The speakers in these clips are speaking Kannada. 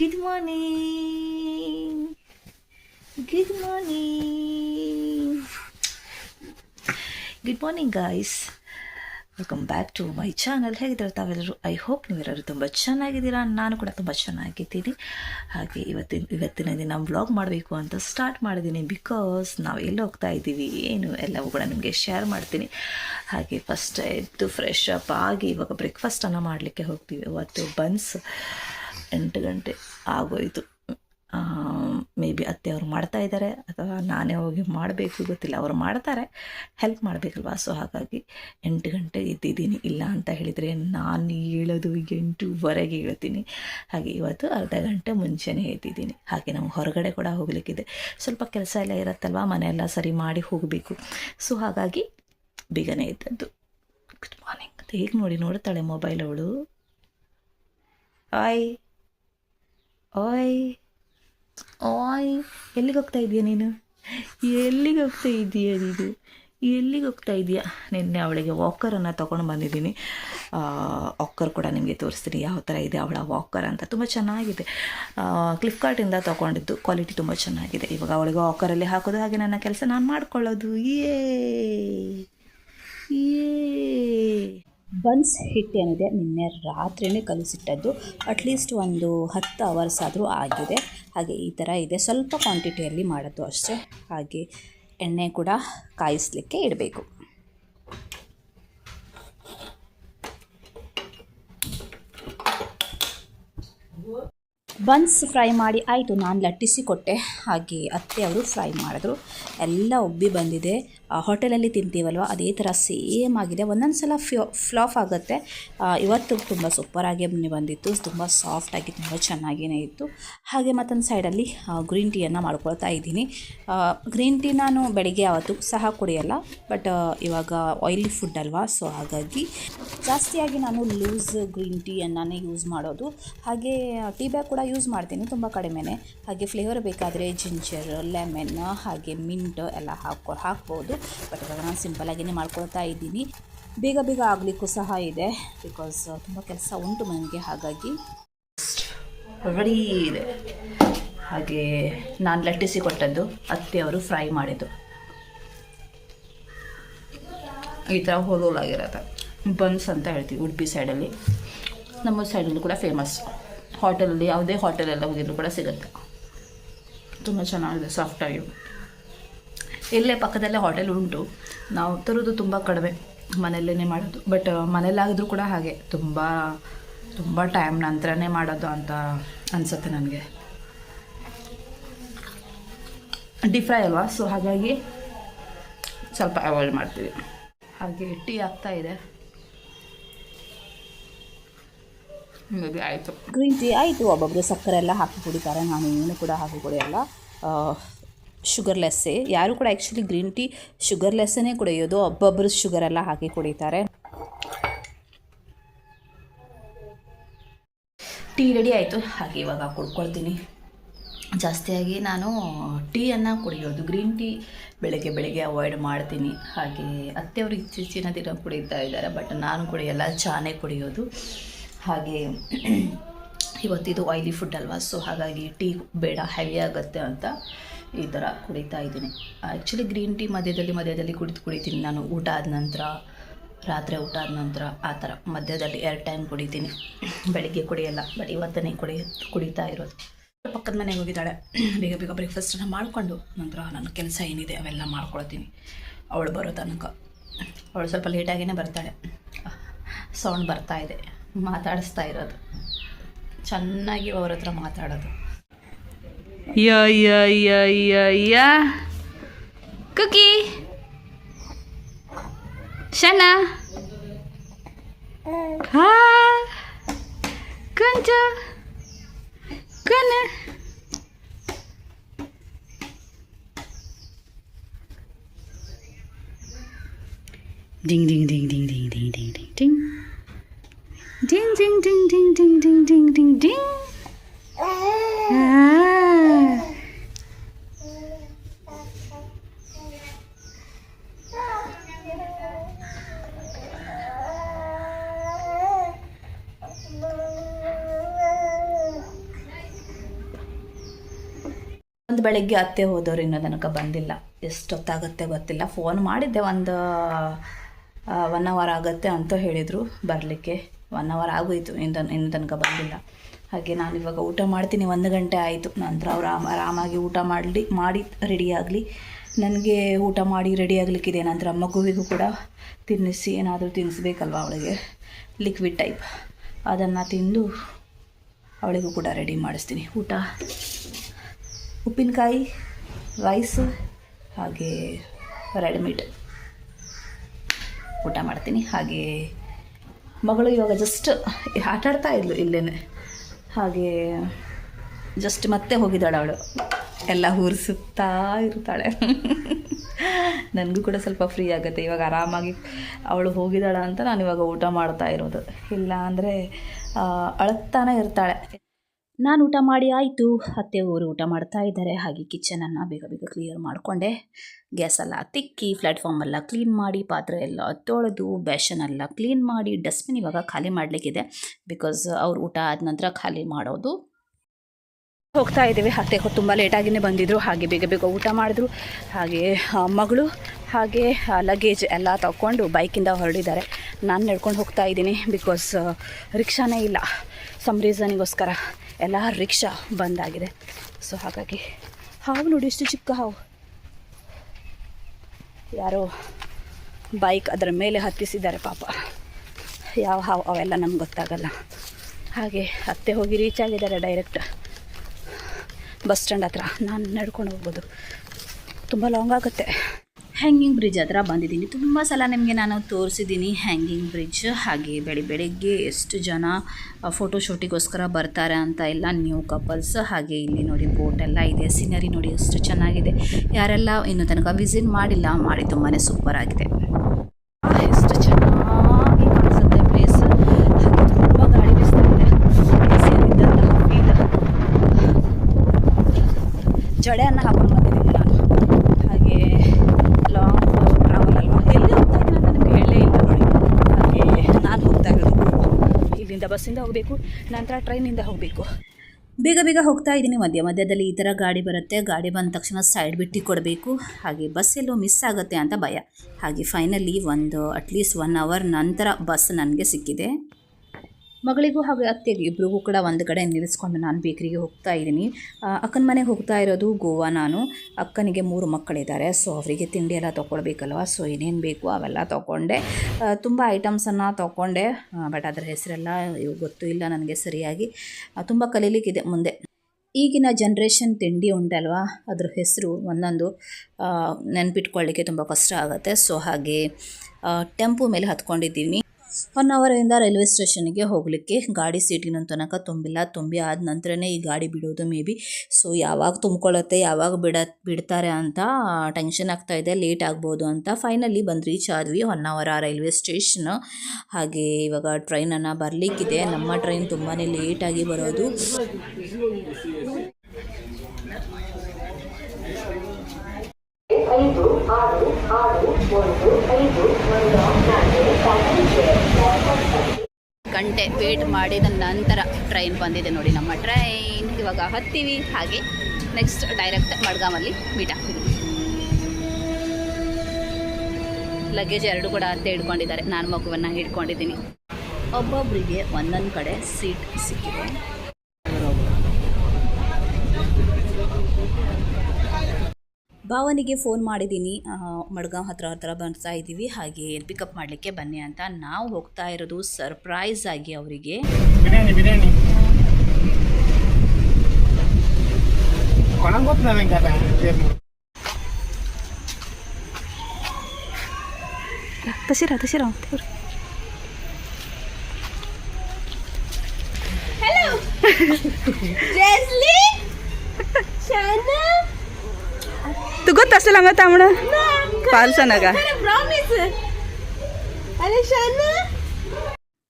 Good morning. Good morning. Good morning guys welcome back to my channel ಹೇಗಿದ್ದಾರೆ ತಾವೆಲ್ಲರೂ? ಐ ಹೋಪ್ ನೀವೆಲ್ಲರೂ ತುಂಬ ಚೆನ್ನಾಗಿದ್ದೀರಾ. ನಾನು ಕೂಡ ತುಂಬ ಚೆನ್ನಾಗಿದ್ದೀನಿ. ಹಾಗೆ ಇವತ್ತಿನ ಇವತ್ತಿನ ದಿನ ವ್ಲಾಗ್ ಮಾಡಬೇಕು ಅಂತ ಸ್ಟಾರ್ಟ್ ಮಾಡಿದ್ದೀನಿ ಬಿಕಾಸ್ ನಾವು ಎಲ್ಲಿ ಹೋಗ್ತಾ ಇದ್ದೀವಿ, ಏನು ಎಲ್ಲವೂ ಕೂಡ ನಿಮಗೆ ಶೇರ್ ಮಾಡ್ತೀನಿ. ಹಾಗೆ ಫಸ್ಟ್ ಎದ್ದು ಫ್ರೆಶ್ ಅಪ್ ಆಗಿ ಇವಾಗ ಬ್ರೇಕ್ಫಾಸ್ಟನ್ನು ಮಾಡಲಿಕ್ಕೆ ಹೋಗ್ತೀವಿ. ಇವತ್ತು ಬನ್ಸ್ ಎಂಟು ಗಂಟೆ ಆಗೋಯಿತು. ಮೇ ಬಿ ಅತ್ತೆ ಅವರು ಮಾಡ್ತಾ ಇದ್ದಾರೆ ಅಥವಾ ನಾನೇ ಹೋಗಿ ಮಾಡಬೇಕು ಗೊತ್ತಿಲ್ಲ. ಅವರು ಮಾಡ್ತಾರೆ ಹೆಲ್ಪ್ ಮಾಡಬೇಕಲ್ವಾ? ಸೊ ಹಾಗಾಗಿ ಎಂಟು ಗಂಟೆ ಇದ್ದಿದ್ದೀನಿ. ಇಲ್ಲ ಅಂತ ಹೇಳಿದರೆ ನಾನು ಹೇಳೋದು ಎಂಟೂವರೆಗೆ ಹೇಳ್ತೀನಿ. ಹಾಗೆ ಇವತ್ತು ಅರ್ಧ ಗಂಟೆ ಮುಂಚೆನೇ ಎದ್ದಿದ್ದೀನಿ. ಹಾಗೆ ನಾವು ಹೊರಗಡೆ ಕೂಡ ಹೋಗಲಿಕ್ಕಿದೆ. ಸ್ವಲ್ಪ ಕೆಲಸ ಎಲ್ಲ ಇರುತ್ತಲ್ವ? ಮನೆಯೆಲ್ಲ ಸರಿ ಮಾಡಿ ಹೋಗಬೇಕು. ಸೊ ಹಾಗಾಗಿ ಬೇಗನೆ ಇದ್ದದ್ದು ಗುಡ್ ಮಾರ್ನಿಂಗ್ ಹೇಗೆ ನೋಡಿ ನೋಡ್ತಾಳೆ ಮೊಬೈಲ್ ಅವಳು? ಆಯ್ ಆಯ್ ಆಯ್ ಎಲ್ಲಿಗೆ ಹೋಗ್ತಾ ಇದೀಯ ನೀನು? ಎಲ್ಲಿಗೆ ಹೋಗ್ತಾ ಇದೀಯ ನೀನು? ಎಲ್ಲಿಗೆ ಹೋಗ್ತಾ ಇದೆಯಾ? ನಿನ್ನೆ ಅವಳಿಗೆ ವಾಕರನ್ನು ತೊಗೊಂಡು ಬಂದಿದ್ದೀನಿ. ವಾಕರ್ ಕೂಡ ನಿಮಗೆ ತೋರಿಸ್ತೀನಿ ಯಾವ ಥರ ಇದೆ ಅವಳ ವಾಕರ್ ಅಂತ. ತುಂಬ ಚೆನ್ನಾಗಿದೆ. ಫ್ಲಿಪ್ಕಾರ್ಟಿಂದ ತೊಗೊಂಡಿದ್ದು. ಕ್ವಾಲಿಟಿ ತುಂಬ ಚೆನ್ನಾಗಿದೆ. ಇವಾಗ ಅವಳಿಗೆ ವಾಕರಲ್ಲಿ ಹಾಕೋದು ಹಾಗೆ ನನ್ನ ಕೆಲಸ ನಾನು ಮಾಡ್ಕೊಳ್ಳೋದು. ಏ ಏ ಬನ್ಸ್ ಹಿಟ್ಟು ಏನಿದೆ, ನಿನ್ನೆ ರಾತ್ರಿನೇ ಕಲಿಸಿಟ್ಟದ್ದು. ಅಟ್ಲೀಸ್ಟ್ ಒಂದು ಹತ್ತು ಅವರ್ಸ್ ಆದರೂ ಆಗಿದೆ. ಹಾಗೆ ಈ ಥರ ಇದೆ. ಸ್ವಲ್ಪ ಕ್ವಾಂಟಿಟಿಯಲ್ಲಿ ಮಾಡೋದು ಅಷ್ಟೇ. ಹಾಗೆ ಎಣ್ಣೆ ಕೂಡ ಕಾಯಿಸಲಿಕ್ಕೆ ಇಡಬೇಕು. ಬನ್ಸ್ ಫ್ರೈ ಮಾಡಿ ಆಯಿತು. ನಾನು ಲಟ್ಟಿಸಿ ಕೊಟ್ಟೆ. ಹಾಗೆ ಅತ್ತೆ ಅವರು ಫ್ರೈ ಮಾಡಿದ್ರು. ಎಲ್ಲ ಉಬ್ಬಿ ಬಂದಿದೆ. ಹೋಟೆಲಲ್ಲಿ ತಿಂತೀವಲ್ವ? ಅದೇ ಥರ ಸೇಮ್ ಆಗಿದೆ. ಒಂದೊಂದು ಸಲ ಫ್ಲಾಫ್ ಆಗುತ್ತೆ. ಇವತ್ತು ತುಂಬ ಸೂಪರಾಗಿ ಬಂದಿತ್ತು. ತುಂಬ ಸಾಫ್ಟಾಗಿ ತುಂಬ ಚೆನ್ನಾಗಿಯೇ ಇತ್ತು. ಹಾಗೆ ಮತ್ತೊಂದು ಸೈಡಲ್ಲಿ ಗ್ರೀನ್ ಟೀಯನ್ನು ಮಾಡ್ಕೊಳ್ತಾ ಇದ್ದೀನಿ. ಗ್ರೀನ್ ಟೀ ನಾನು ಬೆಳಿಗ್ಗೆ ಯಾವತ್ತು ಸಹ ಕುಡಿಯಲ್ಲ. ಬಟ್ ಇವಾಗ ಆಯಿಲಿ ಫುಡ್ ಅಲ್ವಾ? ಸೊ ಹಾಗಾಗಿ ಜಾಸ್ತಿಯಾಗಿ ನಾನು ಲೂಸ್ ಗ್ರೀನ್ ಟೀಯನ್ನೇ ಯೂಸ್ ಮಾಡೋದು. ಹಾಗೆ ಟೀ ಬ್ಯಾಗ್ ಕೂಡ ಯೂಸ್ ಮಾಡ್ತೀನಿ ತುಂಬ ಕಡಿಮೆನೇ. ಹಾಗೆ ಫ್ಲೇವರ್ ಬೇಕಾದರೆ ಜಿಂಜರ್ ಲೆಮನ್ ಹಾಗೆ ಮಿಂಟ್ ಎಲ್ಲ ಹಾಕೊ, ಹಾಕ್ಬೋದು. ಬಟ್ ಇವಾಗ ನಾನು ಸಿಂಪಲ್ಲಾಗಿಯೇ ಮಾಡ್ಕೊಳ್ತಾ ಇದ್ದೀನಿ. ಬೇಗ ಬೇಗ ಆಗಲಿಕ್ಕೂ ಸಹ ಇದೆ ಬಿಕಾಸ್ ತುಂಬ ಕೆಲಸ ಉಂಟು ನನಗೆ, ಹಾಗಾಗಿ. ರೆಡಿ ಇದೆ. ಹಾಗೆ ನಾನು ಲಟ್ಟಿಸಿ ಕೊಟ್ಟದ್ದು, ಅತ್ತೆಯವರು ಫ್ರೈ ಮಾಡಿದ್ದು. ಈ ಥರ ಹೋಲೋಲಾಗಿರತ್ತೆ ಬನ್ಸ್ ಅಂತ ಹೇಳ್ತೀವಿ ಉಡುಪಿ ಸೈಡಲ್ಲಿ ನಮ್ಮ ಸೈಡಲ್ಲೂ ಕೂಡ ಫೇಮಸ್ ಹೋಟೆಲಲ್ಲಿ ಯಾವುದೇ ಹೋಟೆಲೆಲ್ಲ ಹೋಗಿದ್ರು ಕೂಡ ಸಿಗುತ್ತೆ. ತುಂಬ ಚೆನ್ನಾಗಿದೆ ಸಾಫ್ಟಾಗಿ ಇಲ್ಲೇ ಪಕ್ಕದಲ್ಲೇ ಹೋಟೆಲ್ ಉಂಟು. ನಾವು ತರೋದು ತುಂಬ ಕಡಿಮೆ ಮನೆಯಲ್ಲೇ ಮಾಡೋದು. ಬಟ್ ಮನೇಲಾಗಿದ್ರೂ ಕೂಡ ಹಾಗೆ. ತುಂಬ ತುಂಬ ಟೈಮ್ ನಂತರನೇ ಮಾಡೋದು ಅಂತ ಅನಿಸುತ್ತೆ ನನಗೆ. ಡೀಪ್ ಫ್ರೈ ಅಲ್ವಾ? ಸೊ ಹಾಗಾಗಿ ಸ್ವಲ್ಪ ಅವಾಯ್ಡ್ ಮಾಡ್ತೀವಿ. ಹಾಗೆ ಟೀ ಆಗ್ತಾ ಇದೆ. ಆಯಿತು. ಗ್ರೀನ್ ಟೀ ಆಯಿತು. ಒಬ್ಬೊಬ್ಬರು ಸಕ್ಕರೆ ಎಲ್ಲ ಹಾಕಿ ಕುಡಿತಾರೆ. ನಾನು ಏನು ಕೂಡ ಹಾಕಿ ಕುಡಿಯಲ್ಲ. ಶುಗರ್ಲೆಸ್ಸೇ ಯಾರು ಕೂಡ ಆ್ಯಕ್ಚುಲಿ ಗ್ರೀನ್ ಟೀ ಶುಗರ್ಲೆಸ್ಸೇ ಕುಡಿಯೋದು. ಒಬ್ಬೊಬ್ಬರು ಶುಗರೆಲ್ಲ ಹಾಕಿ ಕುಡಿತಾರೆ. ಟೀ ರೆಡಿ ಆಯಿತು. ಹಾಗೆ ಇವಾಗ ಕುಡ್ಕೊಳ್ತೀನಿ. ಜಾಸ್ತಿಯಾಗಿ ನಾನು ಟೀಯನ್ನು ಕುಡಿಯೋದು. ಗ್ರೀನ್ ಟೀ ಬೆಳಗ್ಗೆ ಬೆಳಗ್ಗೆ ಅವಾಯ್ಡ್ ಮಾಡ್ತೀನಿ. ಹಾಗೆ ಅತ್ತೆಯವರು ಇತ್ತೀಚಿನ ದಿನ ಕುಡಿತಾ ಇದ್ದಾರೆ ಬಟ್ ನಾನು ಕುಡಿಯಲ್ಲ. ಚಾನೇ ಕುಡಿಯೋದು. ಹಾಗೆ ಇವತ್ತಿದು ಆಯ್ಲಿ ಫುಡ್ ಅಲ್ವಾ? ಸೊ ಹಾಗಾಗಿ ಟೀ ಬೇಡ. ಹೆವಿ ಆಗುತ್ತೆ ಅಂತ. ಈ ಥರ ಕುಡಿತಾ ಇದ್ದೀನಿ. ಆ್ಯಕ್ಚುಲಿ ಗ್ರೀನ್ ಟೀ ಮಧ್ಯದಲ್ಲಿ ಮಧ್ಯದಲ್ಲಿ ಕುಡಿದು ಕುಡಿತೀನಿ. ನಾನು ಊಟ ಆದ ನಂತರ, ರಾತ್ರಿ ಊಟ ಆದ ನಂತರ ಆ ಥರ. ಮಧ್ಯದಲ್ಲಿ ಎರಡು ಟೈಮ್ ಕುಡಿತೀನಿ. ಬೆಳಿಗ್ಗೆ ಕುಡಿಯಲ್ಲ ಬಟ್ ಇವತ್ತನೇ ಕುಡಿ, ಕುಡಿತಾ ಇರೋದು. ಪಕ್ಕದ ಮನೆಗೆ ಹೋಗಿದ್ದಾಳೆ. ಬೇಗ ಬೇಗ ಬ್ರೇಕ್ಫಾಸ್ಟನ್ನು ಮಾಡಿಕೊಂಡು ನಂತರ ನನ್ನ ಕೆಲಸ ಏನಿದೆ ಅವೆಲ್ಲ ಮಾಡ್ಕೊಳ್ತೀನಿ. ಅವಳು ಬರೋ ತನಕ. ಅವಳು ಸ್ವಲ್ಪ ಲೇಟಾಗಿಯೇ ಬರ್ತಾಳೆ. ಸೌಂಡ್ ಬರ್ತಾ ಇದೆ. ಮಾತಾಡಿಸ್ತಾ ಇರೋದು. ಚೆನ್ನಾಗಿ ಅವ್ರ ಹತ್ರ ಮಾತಾಡೋದು. Yeah, yeah, yeah, yeah, yeah. Cookie! Shana! Ha! Kunja! Kuna! Ding, ding, ding, ding, ding, ding, ding, ding, ding. Ding, ding, ding, ding, ding, ding, ding, ding, ding. ಬೆಳಗ್ಗೆ ಅತ್ತೆ ಹೋದವ್ರು ಇನ್ನೂ ತನಕ ಬಂದಿಲ್ಲ. ಎಷ್ಟೊತ್ತಾಗುತ್ತೆ ಗೊತ್ತಿಲ್ಲ. ಫೋನ್ ಮಾಡಿದ್ದೆ ಒಂದು ಒನ್ ಅವರ್ ಆಗುತ್ತೆ ಅಂತ ಹೇಳಿದರು ಬರಲಿಕ್ಕೆ. ಒನ್ ಅವರ್ ಆಗೋಯ್ತು, ಇನ್ನು ತನ, ಇನ್ನು ತನಕ ಬಂದಿಲ್ಲ. ಹಾಗೆ ನಾನು ಇವಾಗ ಊಟ ಮಾಡ್ತೀನಿ, ಒಂದು ಗಂಟೆ ಆಯಿತು. ನಂತರ ಅವ್ರು ಆರಾಮಾಗಿ ಊಟ ಮಾಡಲಿ, ಮಾಡಿ ರೆಡಿ ಆಗಲಿ. ನನಗೆ ಊಟ ಮಾಡಿ ರೆಡಿ ಆಗಲಿಕ್ಕಿದೆ. ನಂತರ ಮಗುವಿಗೂ ಕೂಡ ತಿನ್ನಿಸಿ, ಏನಾದರೂ ತಿನ್ನಿಸ್ಬೇಕಲ್ವ ಅವಳಿಗೆ? ಲಿಕ್ವಿಡ್ ಟೈಪ್ ಅದನ್ನು ತಿಂದು ಅವಳಿಗೂ ಕೂಡ ರೆಡಿ ಮಾಡಿಸ್ತೀನಿ. ಊಟ ಉಪ್ಪಿನಕಾಯಿ ರೈಸ್ ಹಾಗೆ ರೆಡ್ ಮೀಟ್ ಊಟ ಮಾಡ್ತೀನಿ. ಹಾಗೆ ಮಗಳು ಇವಾಗ ಜಸ್ಟ್ ಆಟ ಆಡ್ತಾ ಇದ್ಲು ಇಲ್ಲೇ ಹಾಗೆ ಜಸ್ಟ್ ಮತ್ತೆ ಹೋಗಿದ್ದಾಳೆ ಅವಳು. ಎಲ್ಲ ಊರಿಸುತ್ತಾ ಇರ್ತಾಳೆ. ನನಗೂ ಕೂಡ ಸ್ವಲ್ಪ ಫ್ರೀ ಆಗುತ್ತೆ. ಇವಾಗ ಆರಾಮಾಗಿ ಅವಳು ಹೋಗಿದ್ದಾಳ ಅಂತ ನಾನು ಇವಾಗ ಊಟ ಮಾಡ್ತಾ ಇರೋದು. ಇಲ್ಲ ಅಂದರೆ ಅಳಗ್ತಾನೆ ಇರ್ತಾಳೆ. ನಾನು ಊಟ ಮಾಡಿ ಆಯಿತು. ಅತ್ತೆ ಅವರು ಊಟ ಮಾಡ್ತಾ ಇದ್ದಾರೆ. ಹಾಗೆ ಕಿಚನನ್ನು ಬೇಗ ಬೇಗ ಕ್ಲಿಯರ್ ಮಾಡಿಕೊಂಡೆ. ಗ್ಯಾಸೆಲ್ಲ ತಿಕ್ಕಿ ಪ್ಲಾಟ್ಫಾರ್ಮ್ ಎಲ್ಲ ಕ್ಲೀನ್ ಮಾಡಿ, ಪಾತ್ರೆ ಎಲ್ಲ ತೊಳೆದು ಬೇಷನ್ ಎಲ್ಲ ಕ್ಲೀನ್ ಮಾಡಿ ಡಸ್ಟ್ಬಿನ್ ಇವಾಗ ಖಾಲಿ ಮಾಡಲಿಕ್ಕಿದೆ. ಬಿಕಾಸ್ ಅವ್ರು ಊಟ ಆದ ನಂತರ ಖಾಲಿ ಮಾಡೋದು. ಹೋಗ್ತಾ ಇದ್ದೀವಿ. ಅತ್ತೆ ತುಂಬ ಲೇಟಾಗಿಯೇ ಬಂದಿದ್ದರು ಹಾಗೆ ಬೇಗ ಬೇಗ ಊಟ ಮಾಡಿದ್ರು. ಹಾಗೆ ಮಗಳು ಹಾಗೆ ಲಗೇಜ್ ಎಲ್ಲ ತಗೊಂಡು ಬೈಕಿಂದ ಹೊರಡಿದ್ದಾರೆ. ನಾನು ನಡ್ಕೊಂಡು ಹೋಗ್ತಾ ಇದ್ದೀನಿ. ಬಿಕಾಸ್ ರಿಕ್ಷಾನೇ ಇಲ್ಲ. ಸಮ್ ರೀಸನಿಗೋಸ್ಕರ ಎಲ್ಲ ರಿಕ್ಷಾ ಬಂದಾಗಿದೆ ಸೊ ಹಾಗಾಗಿ ಹಾವು ನೋಡಿ ಎಷ್ಟು ಚಿಕ್ಕ ಹಾವು. ಯಾರೋ ಬೈಕ್ ಅದರ ಮೇಲೆ ಹತ್ತಿಸಿದ್ದಾರೆ ಪಾಪ. ಯಾವ ಹಾವು ಅವೆಲ್ಲ ನಮ್ಗೆ ಗೊತ್ತಾಗಲ್ಲ. ಹಾಗೆ ಅತ್ತೆ ಹೋಗಿ ರೀಚ್ ಆಗಿದ್ದಾರೆ ಡೈರೆಕ್ಟ್ ಬಸ್ ಸ್ಟ್ಯಾಂಡ್ ಹತ್ರ. ನಾನು ನಡ್ಕೊಂಡು ಹೋಗ್ಬೋದು. ತುಂಬ ಲಾಂಗ್ ಆಗುತ್ತೆ. ಹ್ಯಾಂಗಿಂಗ್ ಬ್ರಿಡ್ಜ್ ಹತ್ರ ಬಂದಿದ್ದೀನಿ. ತುಂಬ ಸಲ ನಿಮಗೆ ನಾನು ತೋರಿಸಿದ್ದೀನಿ ಹ್ಯಾಂಗಿಂಗ್ ಬ್ರಿಡ್ಜ್ ಹಾಗೆ ಬೆಳಿ ಬೆಳಿಗ್ಗೆ ಎಷ್ಟು ಜನ ಫೋಟೋ ಶೂಟಿಗೋಸ್ಕರ ಬರ್ತಾರೆ ಅಂತ ಎಲ್ಲ ನ್ಯೂ ಕಪಲ್ಸ್ ಹಾಗೆ ಇಲ್ಲಿ ನೋಡಿ ಬೋಟ್ ಎಲ್ಲ ಇದೆ ಸೀನರಿ ನೋಡಿ ಎಷ್ಟು ಚೆನ್ನಾಗಿದೆ. ಯಾರೆಲ್ಲ ಇನ್ನೂ ತನಕ ವಿಸಿಟ್ ಮಾಡಿಲ್ಲ, ಮಾಡಿ ತುಂಬಾ ಸೂಪರ್ ಆಗಿದೆ. ಎಷ್ಟು ಚೆನ್ನಾಗಿ ಕಾಣಿಸುತ್ತೆ ಪ್ಲೇಸ್ ಹಾಗೆ ತುಂಬ ಇದೆ. ಜಡೆಯನ್ನು ಹಾಕೊಂಡು ಬಂದಿದ್ದೀನಿ ನಾನು ಹಾಗೆ ಲಾಂಗ್ ಟ್ರಾವೆಲ್ ಅಲ್ವಾ ಎಲ್ಲಿ ಹೋಗ್ತಾ ಇದ್ದೀನಿ ಅಂತ ನಿಮ್ಗೆ ಹೇಳಲೇ ಇಲ್ಲ ನೋಡಿ ಹಾಗೆ ನಾನು ಹೋಗ್ತಾ ಇರೋದು ಇಲ್ಲಿಂದ ಬಸ್ಸಿಂದ ಹೋಗಬೇಕು, ನಂತರ ಟ್ರೈನಿಂದ ಹೋಗಬೇಕು. ಬೇಗ ಬೇಗ ಹೋಗ್ತಾ ಇದ್ದೀನಿ ಮಧ್ಯ. ಮಧ್ಯದಲ್ಲಿ ಈ ಥರ ಗಾಡಿ ಬರುತ್ತೆ. ಗಾಡಿ ಬಂದ ತಕ್ಷಣ ಸೈಡ್ ಬಿಟ್ಟು ಕೊಡಬೇಕು. ಹಾಗೆ ಬಸ್ ಎಲ್ಲೋ ಮಿಸ್ ಆಗುತ್ತೆ ಅಂತ ಭಯ. ಹಾಗೆ ಫೈನಲಿ ಒಂದು ಅಟ್ಲೀಸ್ಟ್ ಒನ್ ಅವರ್ ನಂತರ ಬಸ್ ನನಗೆ ಸಿಕ್ಕಿದೆ. ಮಗಳಿಗೂ ಹಾಗೆ ಅತ್ತೆಗೆ ಇಬ್ರಿಗೂ ಕೂಡ ಒಂದು ಕಡೆ ನಿಲ್ಲಿಸ್ಕೊಂಡು ನಾನು ಬೇಕರಿಗೆ ಹೋಗ್ತಾ ಇದ್ದೀನಿ. ಅಕ್ಕನ ಮನೆಗೆ ಹೋಗ್ತಾ ಇರೋದು ಗೋವಾ ನಾನು. ಅಕ್ಕನಿಗೆ ಮೂರು ಮಕ್ಕಳಿದ್ದಾರೆ ಸೊ ಅವರಿಗೆ ತಿಂಡಿ ಎಲ್ಲ ತೊಗೊಳ್ಬೇಕಲ್ವ ಸೊ ಏನೇನು ಬೇಕು ಅವೆಲ್ಲ ತೊಗೊಂಡೆ. ತುಂಬ ಐಟಮ್ಸನ್ನು ತೊಗೊಂಡೆ. ಬಟ್ ಅದರ ಹೆಸರೆಲ್ಲ ಇವು ಗೊತ್ತೂ ಇಲ್ಲ ನನಗೆ ಸರಿಯಾಗಿ. ತುಂಬ ಕಲೀಲಿಕ್ಕಿದೆ ಮುಂದೆ. ಈಗಿನ ಜನ್ರೇಷನ್ ತಿಂಡಿ ಉಂಟಲ್ವಾ? ಅದ್ರ ಹೆಸರು ಒಂದೊಂದು ನೆನ್ಪಿಟ್ಕೊಳ್ಳಿಕ್ಕೆ ತುಂಬ ಕಷ್ಟ ಆಗುತ್ತೆ. ಸೊ ಹಾಗೆ ಟೆಂಪು ಮೇಲೆ ಹತ್ಕೊಂಡಿದ್ದೀನಿ. ಒನ್ ಅವರಿಂದ ರೈಲ್ವೆ ಸ್ಟೇಷನ್ಗೆ ಹೋಗಲಿಕ್ಕೆ ಗಾಡಿ ಸೀಟಿನ ತನಕ ತುಂಬಿಲ್ಲ. ತುಂಬಿ ಆದ ನಂತರನೇ ಈ ಗಾಡಿ ಬಿಡೋದು ಮೇ ಬಿ ಸೊ ಯಾವಾಗ ತುಂಬ್ಕೊಳ್ಳುತ್ತೆ, ಯಾವಾಗ ಬಿಡ, ಬಿಡ್ತಾರೆ ಅಂತ ಟೆನ್ಷನ್ ಆಗ್ತಾ ಇದೆ. ಲೇಟ್ ಆಗ್ಬೋದು ಅಂತ ಫೈನಲಿ ಬಂದು ರೀಚ್ ಆದ್ವಿ ಒನ್ ಅವರ್ ರೈಲ್ವೆ ಸ್ಟೇಷನ್ ಹಾಗೆ ಇವಾಗ ಟ್ರೈನನ್ನು ಬರಲಿಕ್ಕಿದೆ. ನಮ್ಮ ಟ್ರೈನ್ ತುಂಬಾ ಲೇಟಾಗಿ ಬರೋದು. ಗಂಟೆ ವೇಟ್ ಮಾಡಿದ ನಂತರ ಟ್ರೈನ್ ಬಂದಿದೆ ನೋಡಿ ನಮ್ಮ ಟ್ರೈನ್. ಇವಾಗ ಹತ್ತೀವಿ. ಹಾಗೆ ನೆಕ್ಸ್ಟ್ ಡೈರೆಕ್ಟ್ ಮಡ್ಗಾಮಲ್ಲಿ ಮೀಟ್ ಆಗ್ತೀವಿ. ಲಗೇಜ್ ಎರಡು ಕೂಡ ಅಂತ ಹಿಡ್ಕೊಂಡಿದ್ದಾರೆ. ನಾನು ಮಗುವನ್ನು ಹಿಡ್ಕೊಂಡಿದ್ದೀನಿ. ಒಬ್ಬೊಬ್ಬರಿಗೆ ಒಂದೊಂದು ಕಡೆ ಸೀಟ್ ಸಿಕ್ಕಿದೆ. ಭಾವನಿಗೆ ಫೋನ್ ಮಾಡಿದ್ದೀನಿ ಆ, ಮಡ್ಗಾಂವ್ ಹತ್ರ ಹತ್ರ ಬರ್ತಾ ಇದ್ದೀವಿ ಹಾಗೆ ಪಿಕಪ್ ಮಾಡಲಿಕ್ಕೆ ಬನ್ನಿ ಅಂತ ನಾವು ಹೋಗ್ತಾ ಇರೋದು ಸರ್ಪ್ರೈಸ್ ಆಗಿ ಅವರಿಗೆ ಬಿರಿಯಾನಿ ಬಿರಿಯಾನಿ ಕೊಳಂಗ್ ಗೊತ್ತಿಲ್ಲ కదా ತಸಿರ ತಸಿರ तू ಗೊತ್ತ ಅಸಲ ಮತ್ತ ಅವಣ ಪಾಲ್ಸನಾಗ?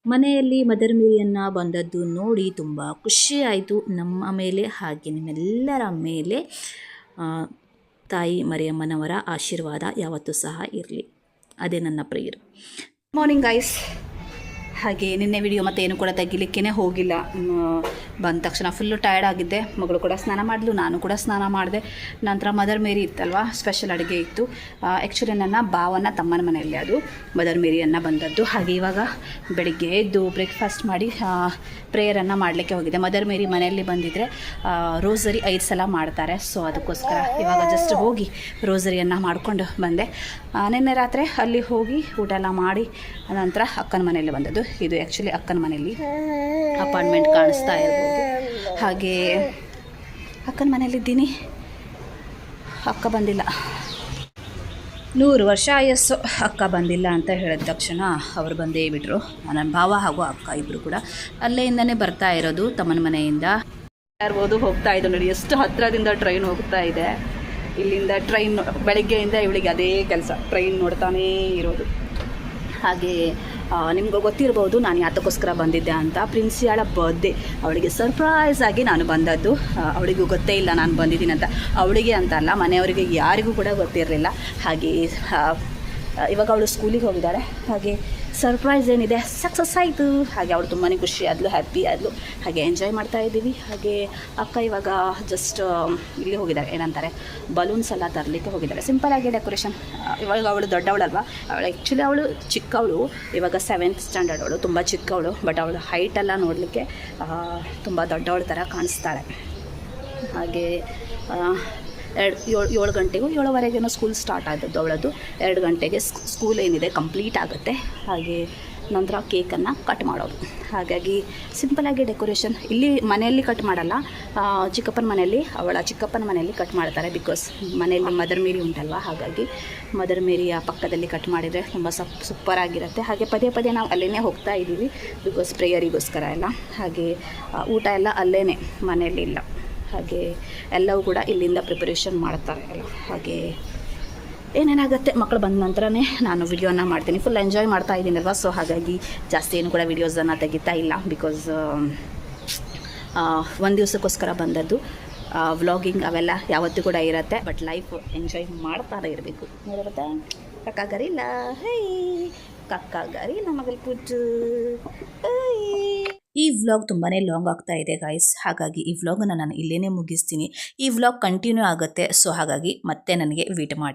ಮನೆಯಲ್ಲಿ ಮದರ್ ಮೇರಿಯನ್ನ ಬಂದದ್ದು ನೋಡಿ ತುಂಬ ಖುಷಿ ಆಯಿತು. ನಮ್ಮ ಮೇಲೆ ಹಾಗೆ ನಿಮ್ಮೆಲ್ಲರ ಮೇಲೆ ತಾಯಿ ಮರಿಯಮ್ಮನವರ ಆಶೀರ್ವಾದ ಯಾವತ್ತೂ ಸಹ ಇರಲಿ. ಅದೇ ನನ್ನ ಪ್ರೇಯರ್. ಮಾರ್ನಿಂಗ್ ಗೈಸ್ ಹಾಗೆ ನಿನ್ನೆ ವಿಡಿಯೋ ಮತ್ತೆ ಏನು ಕೂಡ ತೆಗಿಲಿಕ್ಕೇ ಹೋಗಿಲ್ಲ. ಬಂದ ತಕ್ಷಣ ಫುಲ್ಲು ಟಯರ್ಡ್ ಆಗಿದ್ದೆ. ಮಗಳು ಕೂಡ ಸ್ನಾನ ಮಾಡಲು, ನಾನು ಕೂಡ ಸ್ನಾನ ಮಾಡಿದೆ. ನಂತರ ಮದರ್ ಮೇರಿ ಇತ್ತಲ್ವ? ಸ್ಪೆಷಲ್ ಅಡುಗೆ ಇತ್ತು. ಆ್ಯಕ್ಚುಲಿ ನನ್ನ ಭಾವನ ತಮ್ಮನ ಮನೆಯಲ್ಲಿ ಅದು. ಮದರ್ ಮೇರಿಯನ್ನು ಬಂದದ್ದು. ಹಾಗೆ ಇವಾಗ ಬೆಳಿಗ್ಗೆ ಎದ್ದು ಬ್ರೇಕ್ಫಾಸ್ಟ್ ಮಾಡಿ ಪ್ರೇಯರನ್ನು ಮಾಡಲಿಕ್ಕೆ ಹೋಗಿದೆ ಮದರ್ ಮೇರಿ ಮನೆಯಲ್ಲಿ ಬಂದಿದ್ದರೆ ರೋಸರಿ ಐದು ಸಲ ಮಾಡ್ತಾರೆ. ಸೊ ಅದಕ್ಕೋಸ್ಕರ ಇವಾಗ ಜಸ್ಟ್ ಹೋಗಿ ರೋಸರಿಯನ್ನು ಮಾಡಿಕೊಂಡು ಬಂದೆ. ನಿನ್ನೆ ರಾತ್ರಿ ಅಲ್ಲಿ ಹೋಗಿ ಊಟ ಎಲ್ಲ ಮಾಡಿ, ನಂತರ ಅಕ್ಕನ ಮನೆಯಲ್ಲಿ ಬಂದದ್ದು. ಇದು ಆ್ಯಕ್ಚುಲಿ ಅಕ್ಕನ ಮನೆಯಲ್ಲಿ ಅಪಾರ್ಟ್ಮೆಂಟ್ ಕಾಣಿಸ್ತಾ ಇರ್ಬೋದು. ಹಾಗೆ ಅಕ್ಕನ ಮನೆಯಲ್ಲಿದ್ದೀನಿ ಅಕ್ಕ ಬಂದಿಲ್ಲ. ನೂರು ವರ್ಷ ಆಯಸ್ಸು ಅಕ್ಕ ಬಂದಿಲ್ಲ ಅಂತ ಹೇಳಿದ ತಕ್ಷಣ ಅವರು ಬಂದೇ ಬಿಟ್ಟರು ನನ್ನ ಭಾವ ಹಾಗೂ ಅಕ್ಕ ಇಬ್ಬರು ಕೂಡ ಅಲ್ಲೆಯಿಂದನೇ ಬರ್ತಾ ಇರೋದು ತಮ್ಮನ ಮನೆಯಿಂದ. ಇರ್ಬೋದು, ಹೋಗ್ತಾ ಇದ್ದು ನೋಡಿ. ಎಷ್ಟು ಹತ್ತಿರದಿಂದ ಟ್ರೈನ್ ಹೋಗ್ತಾ ಇದೆ. ಇಲ್ಲಿಂದ ಟ್ರೈನ್ ಬೆಳಗ್ಗೆಯಿಂದ ಇವಳಿಗೆ ಅದೇ ಕೆಲಸ. ಟ್ರೈನ್ ನೋಡ್ತಾನೇ ಇರೋದು. ಹಾಗೆ ನಿಮ್ಗೆ ಗೊತ್ತಿರ್ಬೋದು ನಾನು ಯಾತಕ್ಕೋಸ್ಕರ ಬಂದಿದ್ದೆ ಅಂತ. ಪ್ರಿನ್ಸಿಯಾಳ ಬರ್ಡೇ ಅವಳಿಗೆ ಸರ್ಪ್ರೈಸ್ ಆಗಿ ನಾನು ಬಂದದ್ದು. ಅವಳಿಗೂ ಗೊತ್ತೇ ಇಲ್ಲ ನಾನು ಬಂದಿದ್ದೀನಿ ಅಂತ. ಅವಳಿಗೆ ಅಂತ ಅಲ್ಲ ಮನೆಯವರಿಗೆ ಯಾರಿಗೂ ಕೂಡ ಗೊತ್ತಿರಲಿಲ್ಲ. ಹಾಗೆ ಇವಾಗ ಅವಳು ಸ್ಕೂಲಿಗೆ ಹೋಗಿದ್ದಾಳೆ. ಹಾಗೆ ಸರ್ಪ್ರೈಸ್ ಏನಿದೆ? ಸಕ್ಸಸ್ ಆಯಿತು. ಹಾಗೆ ಅವಳು ತುಂಬಾ ಖುಷಿ ಆದಲು ಹ್ಯಾಪಿ ಆದಲು. ಹಾಗೆ ಎಂಜಾಯ್ ಮಾಡ್ತಾ ಇದ್ದೀವಿ. ಹಾಗೆ ಅಕ್ಕ ಇವಾಗ ಜಸ್ಟ್ ಇಲ್ಲಿ ಹೋಗಿದ್ದಾರೆ. ಏನಂತಾರೆ? ಬಲೂನ್ಸ್ ಎಲ್ಲ ತರಲಿಕ್ಕೆ ಹೋಗಿದ್ದಾರೆ. ಆಗಿ ಡೆಕೋರೇಷನ್ ಇವಾಗ ಅವಳು ದೊಡ್ಡವಳಲ್ವಾ? ಅವಳು ಆ್ಯಕ್ಚುಲಿ ಅವಳು ಚಿಕ್ಕವಳು. ಇವಾಗ ಸೆವೆಂತ್ ಸ್ಟ್ಯಾಂಡರ್ಡ್ ಅವಳು. ತುಂಬ ಚಿಕ್ಕವಳು. ಬಟ್ ಅವಳು ಹೈಟೆಲ್ಲ ನೋಡಲಿಕ್ಕೆ ತುಂಬ ದೊಡ್ಡವಳ ಥರ ಕಾಣಿಸ್ತಾಳೆ. ಹಾಗೆ ಎರಡು ಏಳು ಏಳು ಗಂಟೆಗೂ ಏಳುವರೆಗೇನೋ ಸ್ಕೂಲ್ ಸ್ಟಾರ್ಟ್ ಆದದ್ದು ಅವಳದ್ದು ಎರಡು ಗಂಟೆಗೆ ಸ್ಕೂಲ್ ಏನಿದೆ ಕಂಪ್ಲೀಟ್ ಆಗುತ್ತೆ. ಹಾಗೆ ನಂತರ ಕೇಕನ್ನು ಕಟ್ ಮಾಡೋದು. ಹಾಗಾಗಿ ಸಿಂಪಲಾಗಿ ಡೆಕೋರೇಷನ್ ಇಲ್ಲಿ ಮನೆಯಲ್ಲಿ ಕಟ್ ಮಾಡಲ್ಲ. ಚಿಕ್ಕಪ್ಪನ ಮನೆಯಲ್ಲಿ, ಅವಳ ಚಿಕ್ಕಪ್ಪನ ಮನೆಯಲ್ಲಿ ಕಟ್ ಮಾಡ್ತಾರೆ ಬಿಕಾಸ್ ಮನೆಯಲ್ಲಿ ಮದರ್ ಮೇರಿ ಉಂಟಲ್ವ? ಹಾಗಾಗಿ ಮದರ್ ಮೇರಿಯ ಪಕ್ಕದಲ್ಲಿ ಕಟ್ ಮಾಡಿದರೆ ತುಂಬ ಸಪ್ ಸೂಪರಾಗಿರುತ್ತೆ ಹಾಗೆ ಪದೇ ಪದೇ ನಾವು ಅಲ್ಲೇ ಹೋಗ್ತಾ ಇದ್ದೀವಿ ಬಿಕಾಸ್ ಪ್ರೇಯರಿಗೋಸ್ಕರ ಎಲ್ಲ. ಹಾಗೆ ಊಟ ಎಲ್ಲ ಅಲ್ಲೇ ಮನೆಯಲ್ಲಿ ಇಲ್ಲ. ಹಾಗೆ ಎಲ್ಲವೂ ಕೂಡ ಇಲ್ಲಿಂದ ಪ್ರಿಪರೇಷನ್ ಮಾಡ್ತಾರೆ ಎಲ್ಲ. ಹಾಗೆ ಏನೇನಾಗುತ್ತೆ ಮಕ್ಕಳು ಬಂದ ನಂತರನೇ ನಾನು ವಿಡಿಯೋನ ಮಾಡ್ತೀನಿ. ಫುಲ್ ಎಂಜಾಯ್ ಮಾಡ್ತಾ ಇದ್ದೀನಲ್ವ ಸೊ ಹಾಗಾಗಿ ಜಾಸ್ತಿ ಏನು ಕೂಡ ವೀಡಿಯೋಸನ್ನು ತೆಗಿತಾ ಇಲ್ಲ ಬಿಕಾಸ್ ಒಂದು ದಿವಸಕ್ಕೋಸ್ಕರ ಬಂದದ್ದು. ವ್ಲಾಗಿಂಗ್ ಅವೆಲ್ಲ ಯಾವತ್ತೂ ಕೂಡ ಇರುತ್ತೆ ಬಟ್ ಲೈಫ್ ಎಂಜಾಯ್ ಮಾಡ್ತಾನೆ ಇರಬೇಕು. ನೋಡಿರುತ್ತೆ ಕಕ್ಕ ಗರಿಲ್ಲ ಹೈ ಕಕ್ಕ ಗರಿಲ್ಲ ಮಗಲ್ ಪುಟ್ಟು ಈ ವ್ಲಾಗ್ ತುಂಬಾ ಲಾಂಗ್ ಆಗ್ತಾ ಇದೆ ಗಾಯ್ಸ್ ಹಾಗಾಗಿ ಈ ವ್ಲಾಗನ್ನು ನಾನು ಇಲ್ಲೇ ಮುಗಿಸ್ತೀನಿ. ಈ ವ್ಲಾಗ್ ಕಂಟಿನ್ಯೂ ಆಗುತ್ತೆ ಸೊ ಹಾಗಾಗಿ ಮತ್ತೆ ನನಗೆ ವೇಟ್ ಮಾಡಿ.